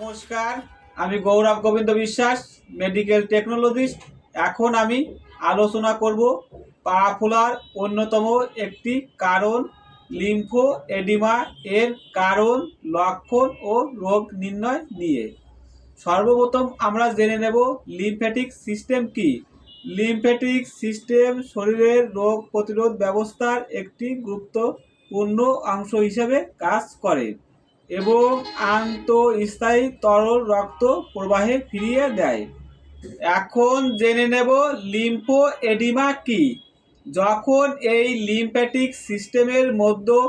নমস্কার, আমি গৌরব গোবিন্দ বিশ্বাস মেডিকেল টেকনোলজিস্ট এখন আমি আলোচনা করব পাফুলার অন্যতম একটি কারণ লিম্ফো এডিমা এর কারণ, লক্ষণ ও রোগ নির্ণয় নিয়ে। সর্বপ্রথম আমরা জেনে নেব লিম্ফ্যাটিক সিস্টেম কি। লিম্ফ্যাটিক সিস্টেম শরীরের রোগ প্রতিরোধ ব্যবস্থার একটি গুরুত্বপূর্ণ অংশ হিসেবে কাজ করে। এবং আন্তঃস্থায়ী তরল রক্ত প্রবাহে ফিরিয়ে দেয়। এখন জেনে নেব লিম্ফো এডিমা কি। যখন এই লিম্ফ্যাটিক সিস্টেমের মধ্যে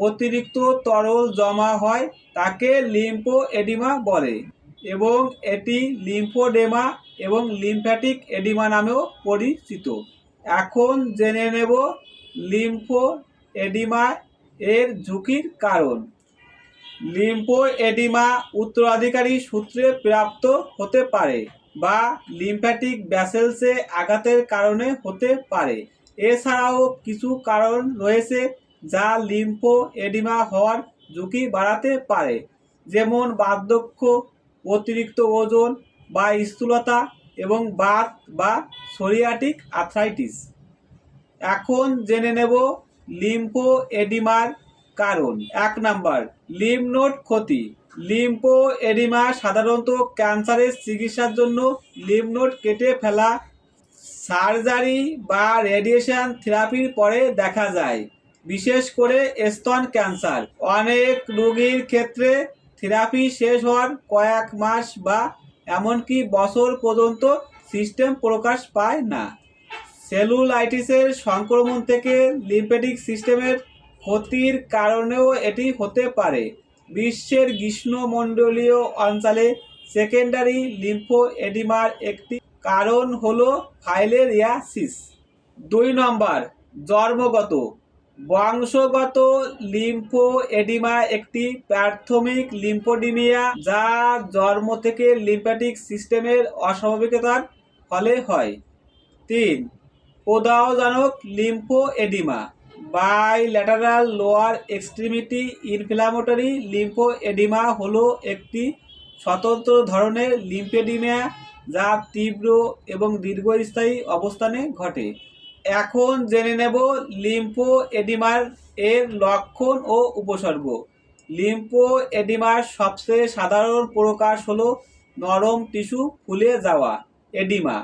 অতিরিক্ত তরল জমা হয়, তাকে লিম্ফো এডিমা বলে এবং এটি লিম্ফোডেমা এবং লিম্ফ্যাটিক এডিমা নামেও পরিচিত। এখন জেনে নেব লিম্ফো এডিমা এর ঝুঁকির কারণ। লিম্ফো এডিমা উত্তরাধিকারী সূত্রে প্রাপ্ত হতে পারে বা লিম্ফ্যাটিক ব্যাসেলসে আঘাতের কারণে হতে পারে। এছাড়াও কিছু কারণ রয়েছে যা লিম্ফো এডিমা হওয়ার ঝুঁকি বাড়াতে পারে, যেমন বার্ধক্য, অতিরিক্ত ওজন বা স্থূলতা এবং বাত বা সোরিয়াটিক আর্থ্রাইটিস। এখন জেনে নেব লিম্ফো এডিমার কারণ। এক নাম্বার লিম্ফ নোড ক্ষতি। লিম্ফো এডিমা সাধারণত ক্যান্সারের চিকিৎসার জন্য লিম্ফ নোড কেটে ফেলা, সার্জারি বা রেডিয়েশন থেরাপির পরে দেখা যায়। বিশেষ করে স্তন ক্যান্সার। অনেক রোগীর ক্ষেত্রে থেরাপি শেষ হওয়ার কয়েক মাস বা এমনকি বছর পর্যন্ত সিস্টেম প্রকাশ পায় না। সেলুলাইটিসের সংক্রমণ থেকে লিম্ফেটিক সিস্টেমের ক্ষতির কারণেও এটি হতে পারে। বিশ্বের গ্রীষ্মমণ্ডলীয় অঞ্চলে সেকেন্ডারি লিম্ফো এডিমার একটি কারণ হলো ফাইলেরিয়াসিস। দুই নম্বর, জন্মগত। বংশগত লিম্ফো এডিমা একটি প্রাথমিক লিম্ফোডিমিয়া যা জন্ম থেকে লিম্ফ্যাটিক সিস্টেমের অস্বাভাবিকতার ফলে হয়। তিন প্রদাহজনক lymphoedema bilateral lower extremity inflammatory lymphoedema হলো একটি স্বতন্ত্র ধরনের লিম্ফেডিমিয়া যা তীব্র এবং দীর্ঘস্থায়ী অবস্থানে ঘটে। এখন জেনে নেব লিম্ফো এডিমার এর লক্ষণ ও উপসর্গ। লিম্ফো এডিমার সবচেয়ে সাধারণ প্রকাশ হলো নরম টিস্যু ফুলে যাওয়া এডিমা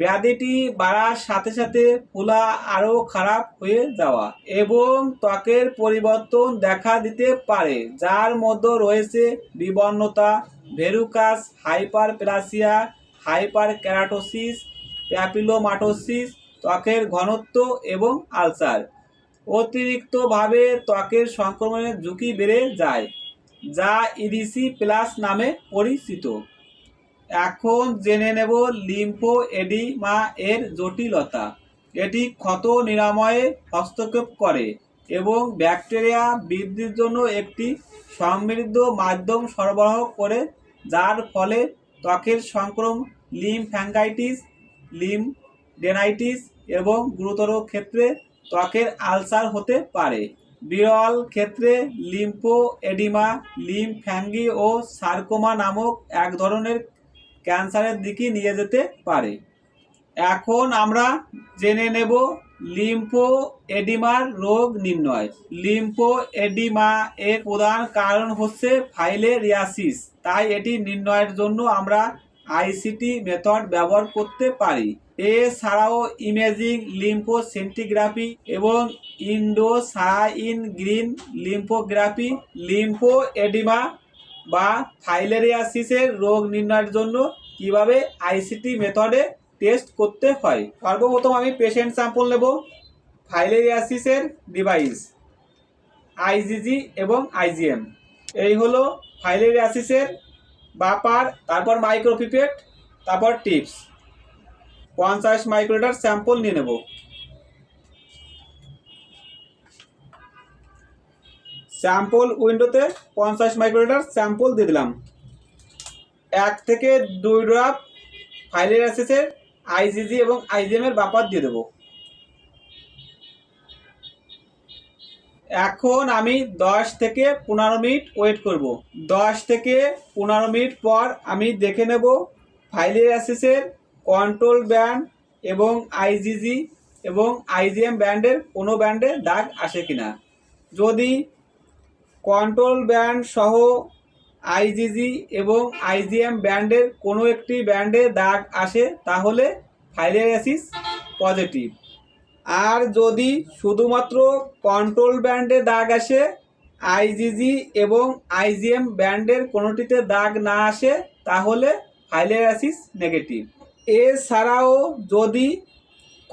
ব্যাধিটি বাড়ার সাথে সাথে ফোলা আরও খারাপ হয়ে যাওয়া এবং ত্বকের পরিবর্তন দেখা দিতে পারে, যার মধ্যে রয়েছে বিবর্ণতা, ভেরুকাস হাইপার প্লাসিয়া হাইপার ক্যারাটোসিস প্যাপিলোমাটোসিস, ত্বকের ঘনত্ব এবং আলসার। অতিরিক্তভাবে ত্বকের সংক্রমণের ঝুঁকি বেড়ে যায়, যা ইডিসি প্লাস নামে পরিচিত। এখন জেনে নেব লিম্ফো এডিমা এর জটিলতা। এটি ক্ষত নিরাময়ে হস্তক্ষেপ করে এবং ব্যাকটেরিয়া বৃদ্ধির জন্য একটি সমৃদ্ধ মাধ্যম সরবরাহ করে, যার ফলে ত্বকের সংক্রমণ লিমফ্যাঙ্গাইটিস লিমডেনাইটিস এবং গুরুতর ক্ষেত্রে ত্বকের আলসার হতে পারে। বিরল ক্ষেত্রে লিম্ফো এডিমা, লিমফ্যাঙ্গি ও সার্কোমা নামক এক ধরনের ক্যান্সারের দিকে নিয়ে যেতে পারে। এখন আমরা জেনে নেব লিম্ফো এডিমার রোগ নির্ণয়। লিম্ফো এডিমা এর প্রধান কারণ হচ্ছে ফাইলেরিয়াসিস, তাই এটি নির্ণয়ের জন্য আমরা আইসিটি মেথড ব্যবহার করতে পারি। এছাড়াও ইমেজিং লিম্ফো সেন্টিগ্রাফি এবং ইন্ডোসাইন গ্রিন লিম্ফোগ্রাফি লিম্ফো এডিমা বা ফাইলেরিয়াসিসের রোগ নির্ণয়ের জন্য কীভাবে আইসিটি মেথডে টেস্ট করতে হয়? সর্বপ্রথম আমি পেশেন্ট স্যাম্পল নেব। ফাইলেরিয়াসিসের ডিভাইস আইজিজি এবং আইজিএম এই হলো ফাইলেরিয়াসিসের বাপার তারপর মাইক্রোপিপেট তারপর টিপস পঞ্চাশ মাইক্রোলিটার স্যাম্পল নিয়ে নেব। স্যাম্পল উইন্ডোতে পঞ্চাশ মাইক্রোলিটার স্যাম্পল দিয়ে দিলাম। এক থেকে দুই ড্রপ ফাইলের অ্যাসেসের আইজিজি এবং আইজিএম এর বাপার দিয়ে দেবো। এখন আমি দশ থেকে পনেরো মিনিট ওয়েট করব। দশ থেকে পনেরো মিনিট পর আমি দেখে নেব ফাইলের অ্যাসেসের কন্ট্রোল ব্যান্ড এবং আইজিজি এবং আইজিএম ব্যান্ডের কোনো ব্যান্ডে দাগ আসে কিনা। যদি কন্ট্রোল ব্যান্ড সহ আইজিজি এবং আইজিএম ব্যান্ডের কোনো একটি ব্যান্ডে দাগ আসে, তাহলে ফাইলের অ্যাসিস পজিটিভ। আর যদি শুধুমাত্র কন্ট্রোল ব্যান্ডে দাগ আসে, আইজিজি এবং আইজিএম ব্যান্ডের কোনোটিতে দাগ না আসে, তাহলে ফাইলের অ্যাসিস নেগেটিভ। এছাড়াও যদি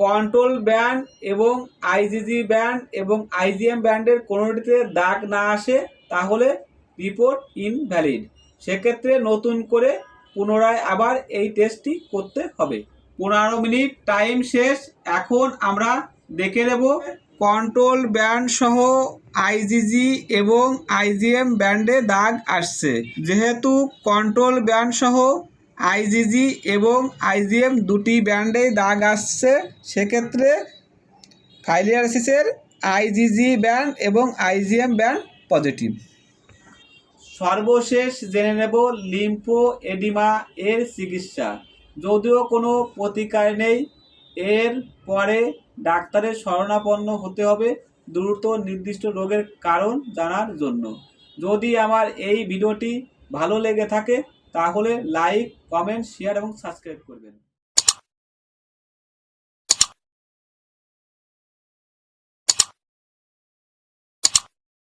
কন্ট্রোল ব্যান্ড এবং আইজিজি ব্যান্ড এবং আইজিএম ব্যান্ডের কোনোটিতে দাগ না আসে, তাহলে রিপোর্ট ইনভ্যালিড। সেক্ষেত্রে নতুন করে পুনরায় আবার এই টেস্টটি করতে হবে। পনেরো মিনিট টাইম শেষ। এখন আমরা দেখে নেব কন্ট্রোল ব্যান্ড সহ আইজিজি এবং আইজিএম ব্যান্ডে দাগ আসছে। যেহেতু কন্ট্রোল ব্যান্ড সহ আইজিজি এবং আইজিএম দুটি ব্যান্ডেই দাগ আসছে। সেক্ষেত্রে ফাইলিয়ারসিসের আইজিজি ব্যান্ড এবং আইজিএম ব্যান্ড পজিটিভ। সর্বশেষ জেনে নেব লিম্ফো এডিমা এর চিকিৎসা। যদিও কোনো প্রতিকার নেই, এর পরে ডাক্তারের শরণাপন্ন হতে হবে দ্রুত নির্দিষ্ট রোগের কারণ জানার জন্য। যদি আমার এই ভিডিওটি ভালো লেগে থাকে তাহলে লাইক কমেন্ট শেয়ার এবং সাবস্ক্রাইব করবেন।